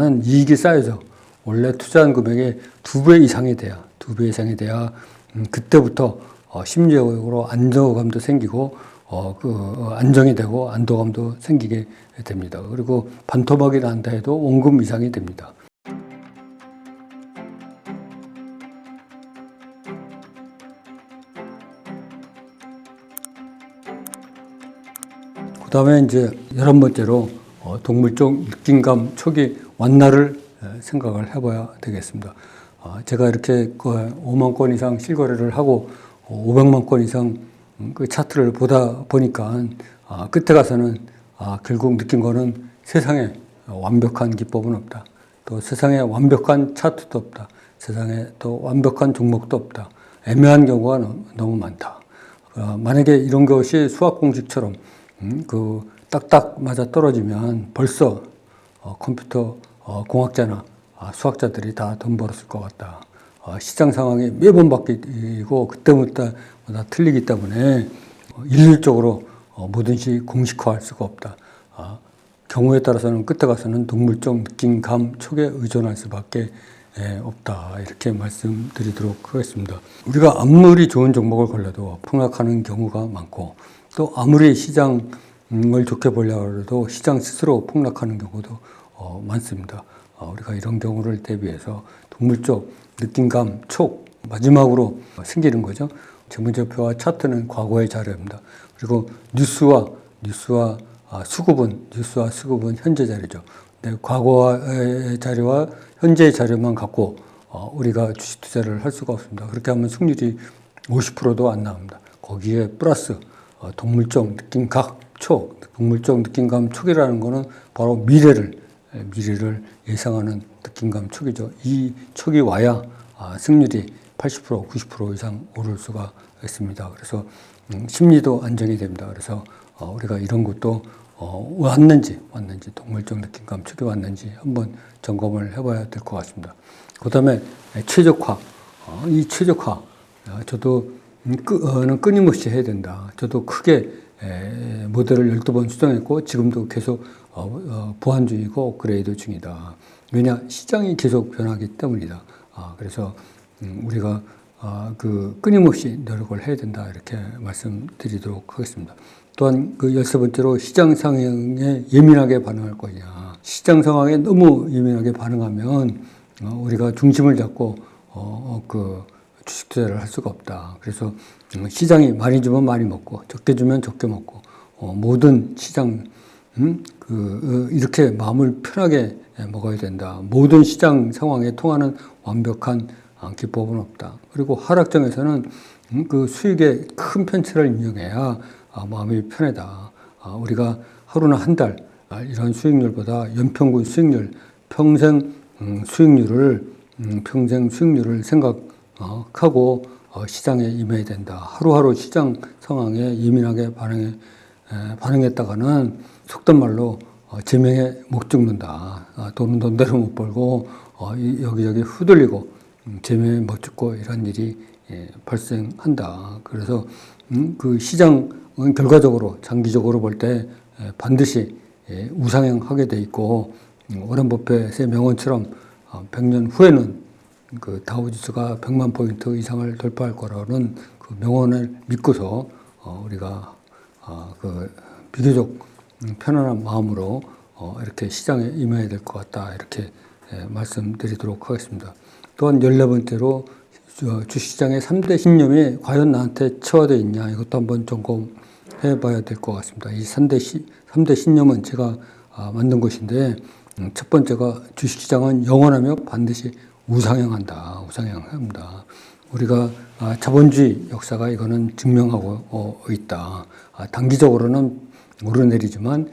투자하면은 이익이 쌓여져. 원래 투자한 금액의 두 배 이상이 돼야, 두 배 이상이 돼야, 음, 그때부터 어, 심리적으로 안정감도 생기고, 어, 그, 어, 안정이 되고, 안도감도 생기게 됩니다. 그리고 반토막이 난다 해도 원금 이상이 됩니다. 그 다음에 이제 열한 번째로 어, 동물 쪽 느낌감 초기 에, 생각을 해봐야 되겠습니다. 어, 제가 이렇게 그 5만 건 이상 실거래를 하고 어, 500만 건 이상 음, 그 차트를 보다 보니까 아, 끝에 가서는 아, 결국 느낀 거는 세상에 완벽한 기법은 없다. 또 세상에 완벽한 차트도 없다. 세상에 또 완벽한 종목도 없다. 애매한 경우가 너무, 너무 많다. 어, 만약에 이런 것이 수학 공식처럼 음, 그 딱딱 맞아 떨어지면 벌써 어, 컴퓨터 어, 공학자나 아, 수학자들이 다 돈 벌었을 것 같다. 어, 시장 상황이 매번 바뀌고 그때부터 다 틀리기 때문에 어, 일률적으로 어, 뭐든지 공식화할 수가 없다. 아, 경우에 따라서는 끝에 가서는 동물적 느낌, 감, 촉에 의존할 수밖에 예, 없다. 이렇게 말씀드리도록 하겠습니다. 우리가 아무리 좋은 종목을 걸려도 폭락하는 경우가 많고 또 아무리 시장 을 좋게 보려고 해도 시장 스스로 폭락하는 경우도 어, 많습니다. 어, 우리가 이런 경우를 대비해서 동물적 느낌감, 촉 마지막으로 생기는 거죠. 재무제표와 차트는 과거의 자료입니다. 그리고 뉴스와 뉴스와 아, 수급은 뉴스와 수급은 현재 자료죠. 네, 과거의 자료와 현재의 자료만 갖고 어, 우리가 주식 투자를 할 수가 없습니다. 그렇게 하면 승률이 50%도 안 나옵니다. 거기에 플러스 어, 동물적 느낌각 촉, 동물적 느낌감 촉이라는 거는 바로 미래를 에, 미래를 예상하는 느낌감 촉이죠. 이 촉이 와야 아, 승률이 80% 90% 이상 오를 수가 있습니다. 그래서 음, 심리도 안정이 됩니다. 그래서 어, 우리가 이런 것도 어, 왔는지 왔는지 동물적 느낌감 촉이 왔는지 한번 점검을 해봐야 될 것 같습니다. 그다음에 최적화 어, 이 최적화 어, 저도 음, 끊임없이 해야 된다. 저도 크게 에, 모델을 12번 수정했고 지금도 계속 어, 어, 보완 중이고 업그레이드 중이다. 왜냐 시장이 계속 변하기 때문이다. 아, 그래서 음, 우리가 아, 그 끊임없이 노력을 해야 된다 이렇게 말씀드리도록 하겠습니다. 또한 그 열세 번째로 시장 상황에 예민하게 반응할 거냐. 시장 상황에 너무 예민하게 반응하면 어, 우리가 중심을 잡고 어, 그 주식 투자를 할 수가 없다. 그래서 음, 시장이 많이 주면 많이 먹고 적게 주면 적게 먹고 어, 모든 시장 음, 그 어, 이렇게 마음을 편하게 먹어야 된다. 모든 시장 상황에 통하는 완벽한 아, 기법은 없다. 그리고 하락장에서는 음, 그 수익의 큰 편차를 인정해야 아, 마음이 편하다. 아, 우리가 하루나 한 달 이런 수익률보다 연평균 수익률, 평생 음, 수익률을 음, 평생 수익률을 생각 하고 어, 시장에 임해야 된다. 하루하루 시장 상황에 예민하게 반응해 반응했다가는 속된 말로 어, 제명에 못 죽는다. 돈은 돈대로 못 벌고 어, 여기저기 후들리고 음, 제명에 못 죽고 이런 일이 예, 발생한다. 그래서 음, 그 시장은 결과적으로 장기적으로 볼 때 반드시 예, 우상향하게 돼 있고 음, 워런 버핏의 명언처럼 100년 어, 후에는 그 다우지수가 100만 포인트 이상을 돌파할 거라는 그 명언을 믿고서 어, 우리가 아, 그 비교적 편안한 마음으로 어, 이렇게 시장에 임해야 될 것 같다 이렇게 예, 말씀드리도록 하겠습니다. 또한 열네 번째로 주시장의 3대 신념이 과연 나한테 체화되어 있냐 이것도 한번 점검해 봐야 될 것 같습니다. 이 3대, 시, 3대 신념은 제가 아, 만든 것인데 음, 첫 번째가 주식시장은 영원하며 반드시 우상향한다. 우상향합니다. 우리가 아, 자본주의 역사가 이거는 증명하고 어, 있다. 아, 단기적으로는 오르내리지만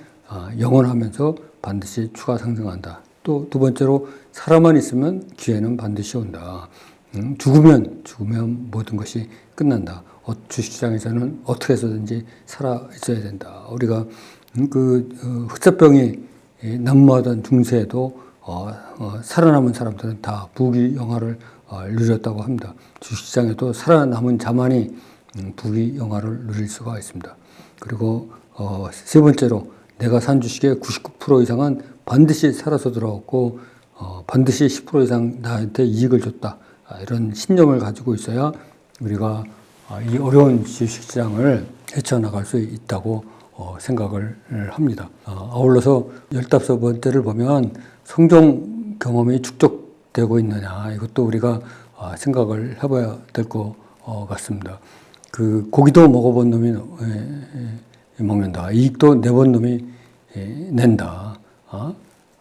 영원하면서 반드시 추가 상승한다. 또 두 번째로 사람만 있으면 기회는 반드시 온다. 음, 죽으면 죽으면 모든 것이 끝난다. 어, 주식시장에서는 어떻게 해서든지 살아 있어야 된다. 우리가 음, 그 어, 흑사병이 난무하던 중세에도 어, 어, 살아남은 사람들은 다 부귀 영화를 어, 누렸다고 합니다. 주식시장에도 살아남은 자만이 음, 부귀 영화를 누릴 수가 있습니다. 그리고 어, 세 번째로 내가 산 주식의 99% 이상은 반드시 살아서 돌아왔고 어, 반드시 10% 이상 나한테 이익을 줬다. 아, 이런 신념을 가지고 있어야 우리가 아, 이 어려운 주식시장을 헤쳐나갈 수 있다고 어, 생각을 합니다. 어, 아울러서 15번째를 보면 성종 경험이 축적되고 있느냐 이것도 우리가 아, 생각을 해봐야 될 것 같습니다. 그 고기도 먹어본 놈이 에, 에, 먹는다. 이익도 내본 놈이 에, 낸다. 아,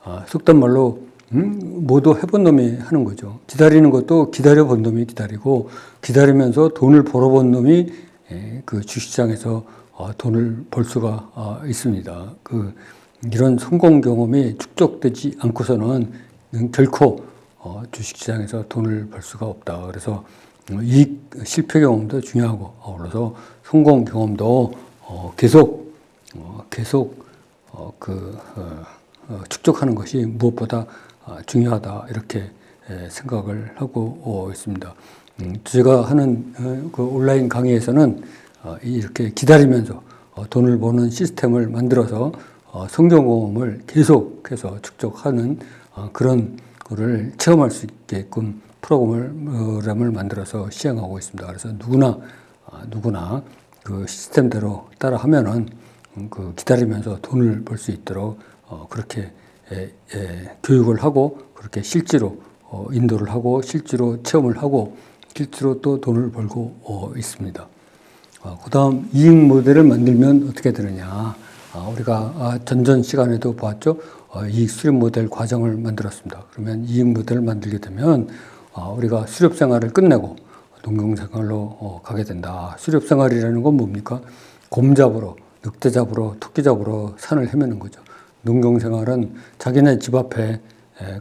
아, 속단 말로 음? 모두 해본 놈이 하는 거죠. 기다리는 것도 기다려 본 놈이 기다리고 기다리면서 돈을 벌어본 놈이 예, 그 주식시장에서 어, 돈을 벌 수가 어, 있습니다. 그 이런 성공 경험이 축적되지 않고서는 결코 어, 주식시장에서 돈을 벌 수가 없다. 그래서 이익 실패 경험도 중요하고 아울러서 성공 경험도 계속 계속 그 축적하는 것이 무엇보다 아, 중요하다 이렇게 생각을 하고 어, 있습니다. 음, 제가 하는 어, 그 온라인 강의에서는 어, 이렇게 기다리면서 돈을 버는 시스템을 만들어서 성경공을 계속해서 축적하는 그런 거를 체험할 수 있게끔 프로그램을 만들어서 시행하고 있습니다. 그래서 누구나 누구나 그 시스템대로 따라하면은 음, 그 기다리면서 돈을 벌 수 있도록 그렇게 에, 에, 교육을 하고 그렇게 실제로 어, 인도를 하고 실제로 체험을 하고 실제로 또 돈을 벌고 어, 있습니다. 어, 그다음 이익 모델을 만들면 어떻게 되느냐? 아, 우리가 아, 전전 시간에도 보았죠. 어, 이익 수립 모델 과정을 만들었습니다. 그러면 이익 모델을 만들게 되면 어, 우리가 수렵 생활을 끝내고 농경 생활로 어, 가게 된다. 수렵 생활이라는 건 뭡니까? 곰 잡으러, 늑대 잡으러, 토끼 잡으러 산을 헤매는 거죠. 농경 생활은 자기네 집 앞에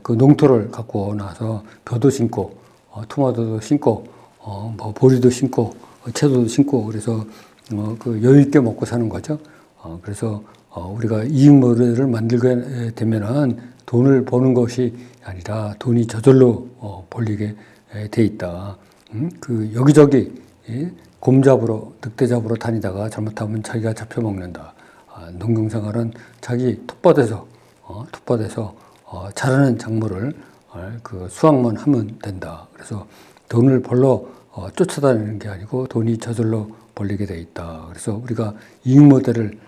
그 농토를 갖고 나서 벼도 심고 어, 토마토도 심고 어, 뭐 보리도 심고 어, 채소도 심고 그래서 어, 그 여유 있게 먹고 사는 거죠. 어, 그래서 어, 우리가 이익 모델을 만들게 되면은 돈을 버는 것이 아니라 돈이 저절로 어, 벌리게 돼 있다. 음? 그 여기저기 예? 곰 잡으러 늑대 잡으러 다니다가 잘못하면 자기가 잡혀 먹는다. 아, 농경생활은 자기 텃밭에서 어, 텃밭에서 어, 자라는 작물을 어, 그 수확만 하면 된다. 그래서 돈을 벌러 어, 쫓아다니는 게 아니고 돈이 저절로 벌리게 돼 있다. 그래서 우리가 이익 모델을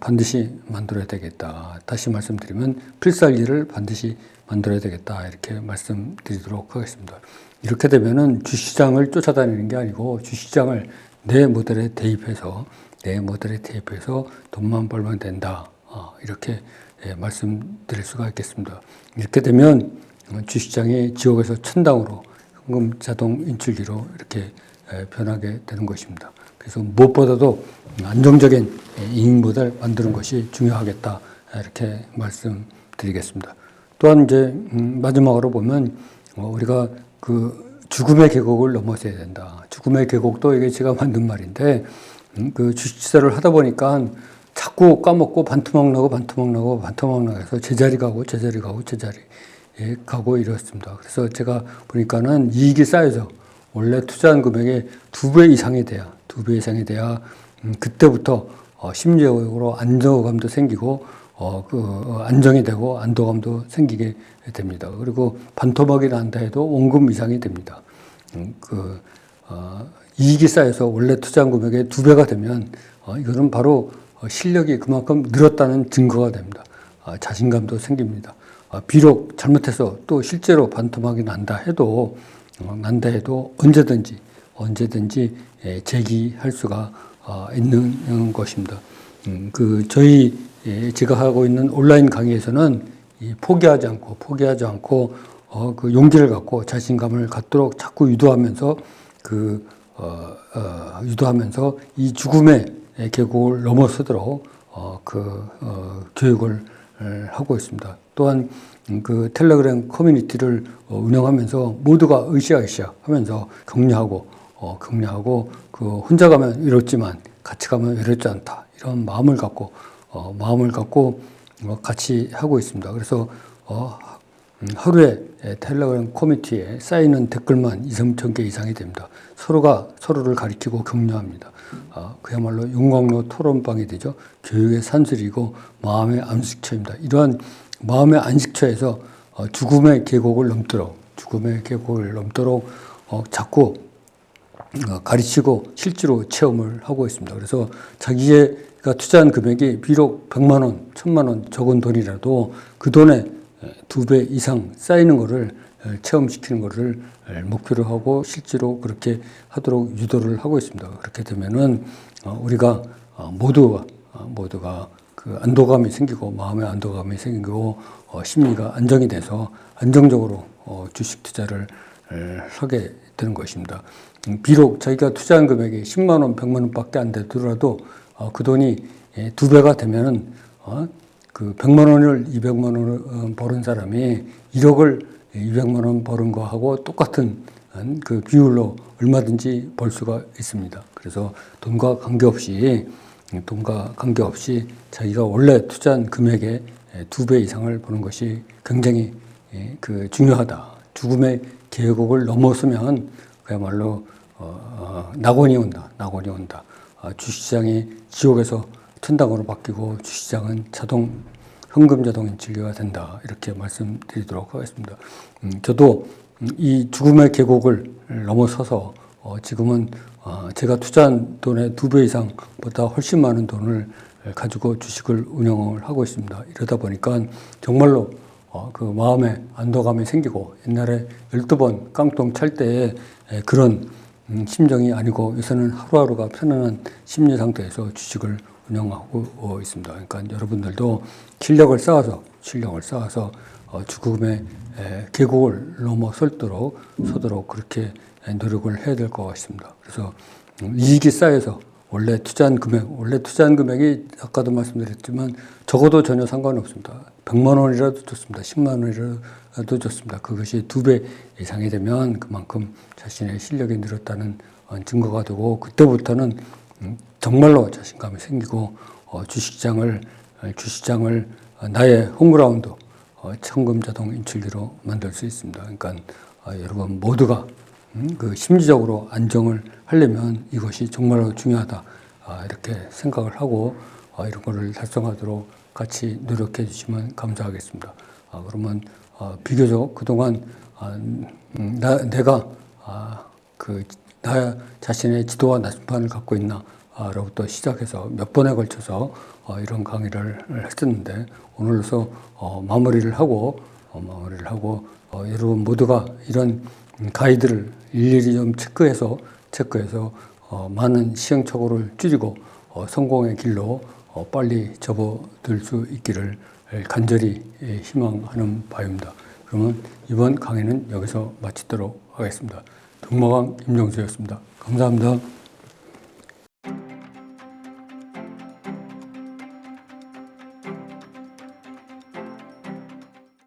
반드시 만들어야 되겠다. 다시 말씀드리면 필살기를 반드시 만들어야 되겠다. 이렇게 말씀드리도록 하겠습니다. 이렇게 되면은 주시장을 쫓아다니는 게 아니고 주시장을 내 모델에 대입해서 내 모델에 대입해서 돈만 벌면 된다. 어, 이렇게 예, 말씀드릴 수가 있겠습니다. 이렇게 되면 주시장이 지역에서 천당으로 현금 자동 인출기로 이렇게 예, 변하게 되는 것입니다. 그래서 무엇보다도 안정적인 예, 이익 모델 만드는 것이 중요하겠다. 이렇게 말씀드리겠습니다. 또한 이제 음, 마지막으로 보면 어, 우리가 그 죽음의 계곡을 넘어서야 된다. 죽음의 계곡도 이게 제가 만든 말인데 음, 그 주식시설을 하다 보니까 자꾸 까먹고 반토막 나고 반토막 나고 반토막 나고 해서 제자리 가고 제자리 가고 제자리 예, 가고 이렇습니다. 그래서 제가 보니까는 이익이 쌓여서 원래 투자한 금액의 두 배 이상이 돼야 두 배 이상이 돼야 음, 그때부터 어, 심리적으로 안정감도 생기고 어, 그 어, 안정이 되고 안도감도 생기게 됩니다. 그리고 반토막이 난다 해도 원금 이상이 됩니다. 음, 그 어, 이익이 쌓여서 원래 투자한 금액의 두 배가 되면 어, 이거는 바로 어, 실력이 그만큼 늘었다는 증거가 됩니다. 어, 자신감도 생깁니다. 어, 비록 잘못해서 또 실제로 반토막이 난다 해도 어, 난다 해도 언제든지 언제든지 예, 제기할 수가 어, 있는 것입니다. 음, 그 저희 예, 제가 하고 있는 온라인 강의에서는 포기하지 않고 포기하지 않고 어, 그 용기를 갖고 자신감을 갖도록 자꾸 유도하면서 그 어, 어, 유도하면서 이 죽음의 계곡을 넘어서도록 어, 그 어, 교육을 하고 있습니다. 또한 그 텔레그램 커뮤니티를 어, 운영하면서 모두가 으쌰으쌰 하면서 격려하고 어, 격려하고 그 혼자 가면 외롭지만 같이 가면 외롭지 않다 이런 마음을 갖고 어, 마음을 갖고 어, 같이 하고 있습니다. 그래서 어, 음, 하루에 텔레그램 커뮤니티에 쌓이는 댓글만 2, 3천 개 이상이 됩니다. 서로가 서로를 가리키고 격려합니다. 아, 그야말로 용광로 토론방이 되죠. 교육의 산술이고 마음의 안식처입니다. 이러한 마음의 안식처에서 어, 죽음의 계곡을 넘도록 죽음의 계곡을 넘도록 어, 자꾸 어, 가르치고 실제로 체험을 하고 있습니다. 그래서 자기가 투자한 금액이 비록 100만 원, 1000만 원 적은 돈이라도 그 돈의 두배 이상 쌓이는 것을 에, 체험시키는 것을 에, 목표로 하고 실제로 그렇게 하도록 유도를 하고 있습니다. 그렇게 되면은 어, 우리가 어, 모두가 어, 모두가 그 안도감이 생기고 마음의 안도감이 생기고 어, 심리가 안정이 돼서 안정적으로 어, 주식 투자를 에, 하게 되는 것입니다. 음, 비록 자기가 투자한 금액이 10만 원, 100만 원밖에 안 되더라도 어, 그 돈이 예, 두 배가 되면은 어, 그 100만 원을 200만 원을 어, 버는 사람이 1억을 200만 원 버는 거하고 똑같은 음, 그 비율로 얼마든지 벌 수가 있습니다. 그래서 돈과 관계없이 음, 돈과 관계없이 자기가 원래 투자한 금액의 두 배 이상을 버는 것이 굉장히 예, 그 중요하다. 죽음의 계곡을 넘어서면 그야말로 어, 어, 낙원이 온다. 낙원이 온다. 아, 주시장이 지옥에서 천당으로 바뀌고 주시장은 자동 현금 자동 인출기가 된다. 이렇게 말씀드리도록 하겠습니다. 음, 저도 음, 이 죽음의 계곡을 넘어서서 어, 지금은 어, 제가 투자한 돈의 두 배 이상보다 훨씬 많은 돈을 가지고 주식을 운영을 하고 있습니다. 이러다 보니까 정말로 어, 그 마음에 안도감이 생기고 옛날에 12번 깡통 찰 때의 에, 그런 음, 심정이 아니고 요새는 하루하루가 편안한 심리 상태에서 주식을 운영하고 어, 있습니다. 그러니까 여러분들도 실력을 쌓아서 실력을 쌓아서 어, 죽음의 에, 계곡을 넘어설도록 서도록 그렇게 에, 노력을 해야 될 것 같습니다. 그래서 음, 이익이 쌓여서 원래 투자한 금액, 원래 투자한 금액이 아까도 말씀드렸지만 적어도 전혀 상관없습니다. 100만 원이라도 좋습니다. 10만 원이라도 좋습니다. 그것이 두 배 이상이 되면 그만큼 자신의 실력이 늘었다는 어, 증거가 되고 그때부터는 음, 정말로 자신감이 생기고 어, 주식장을 어, 주식장을 어, 나의 홈그라운드 어, 청금 자동 인출기로 만들 수 있습니다. 그러니까 어, 여러분 모두가 음, 그 심리적으로 안정을 하려면 이것이 정말로 중요하다. 아, 이렇게 생각을 하고 아, 이런 거를 달성하도록 같이 노력해 주시면 감사하겠습니다. 아, 그러면 아, 비교적 그동안 아, 음, 나, 내가 아, 그, 나 자신의 지도와 나침반을 갖고 있나 아, 로부터 시작해서 몇 번에 걸쳐서 어, 이런 강의를 했었는데 오늘로서 어, 마무리를 하고 어, 마무리를 하고 어, 여러분 모두가 이런 가이드를 일일이 좀 체크해서 체크해서 어, 많은 시행착오를 줄이고 어, 성공의 길로 어, 빨리 접어들 수 있기를 간절히 예, 희망하는 바입니다. 그러면 이번 강의는 여기서 마치도록 하겠습니다. 동마강 임정수였습니다. 감사합니다.